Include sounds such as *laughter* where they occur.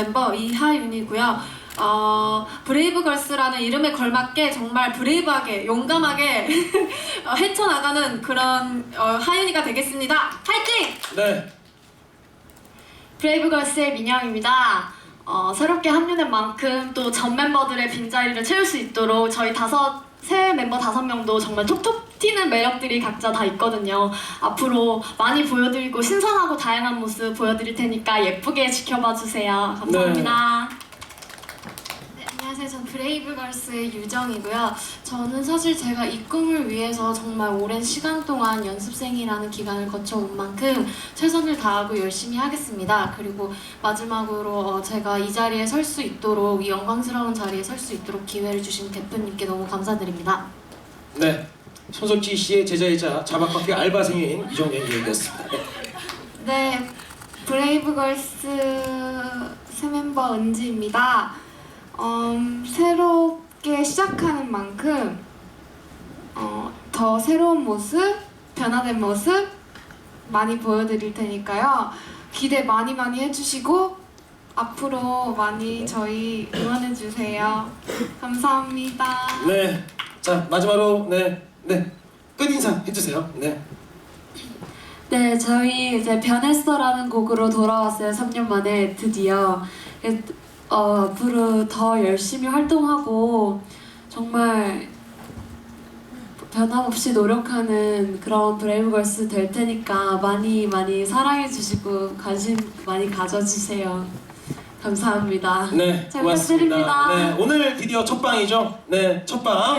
멤버 이하윤이고요. 어, 브레이브걸스라는 이름에 걸맞게 정말 브레이브하게 용감하게 *laughs* 어, 헤쳐나가는 그런 어, 하윤이가 되겠습니다. 파이팅! 네. 브레이브걸스의 민영입니다. 어, 새롭게 합류된 만큼 또 전 멤버들의 빈자리를 채울 수 있도록 저희 다섯 새 멤버 다섯 명도 정말 톡톡 튀는 매력들이 각자 다 있거든요. 앞으로 많이 보여드리고 신선하고 다양한 모습 보여드릴 테니까 예쁘게 지켜봐 주세요. 감사합니다. 브레이브걸스의 유정이고요. 저는 사실 제가 이 꿈을 위해서 정말 오랜 시간 동안 연습생이라는 기간을 거쳐온 만큼 최선을 다하고 열심히 하겠습니다. 그리고 마지막으로 어, 제가 이 자리에 설 수 있도록 이 영광스러운 자리에 설 수 있도록 기회를 주신 대표님께 너무 감사드립니다. 네. 손석지 씨의 제자이자 자박학교 알바생인 이정현 얘기였습니다. 네. 네, 브레이브걸스 새 멤버 은지입니다. 음, 새롭게 시작하는 만큼 어, 더 새로운 모습, 변화된 모습 많이 보여드릴 테니까요. 기대 많이 많이 해주시고 앞으로 많이 저희 응원해주세요. 감사합니다. 네. 자, 마지막으로 네. 네. 끝인사 해 주세요. 네. 네, 저희 이제 변했어라는 곡으로 돌아왔어요. 3년 만에 드디어. 어, 앞으로 더 열심히 활동하고 정말 변함없이 노력하는 그런 브레이브걸스 될 테니까 많이 많이 사랑해 주시고 관심 많이 가져주세요. 감사합니다. 네. 잘 고맙습니다. 부탁드립니다. 네. 오늘 드디어 첫 방이죠. 네. 첫 방.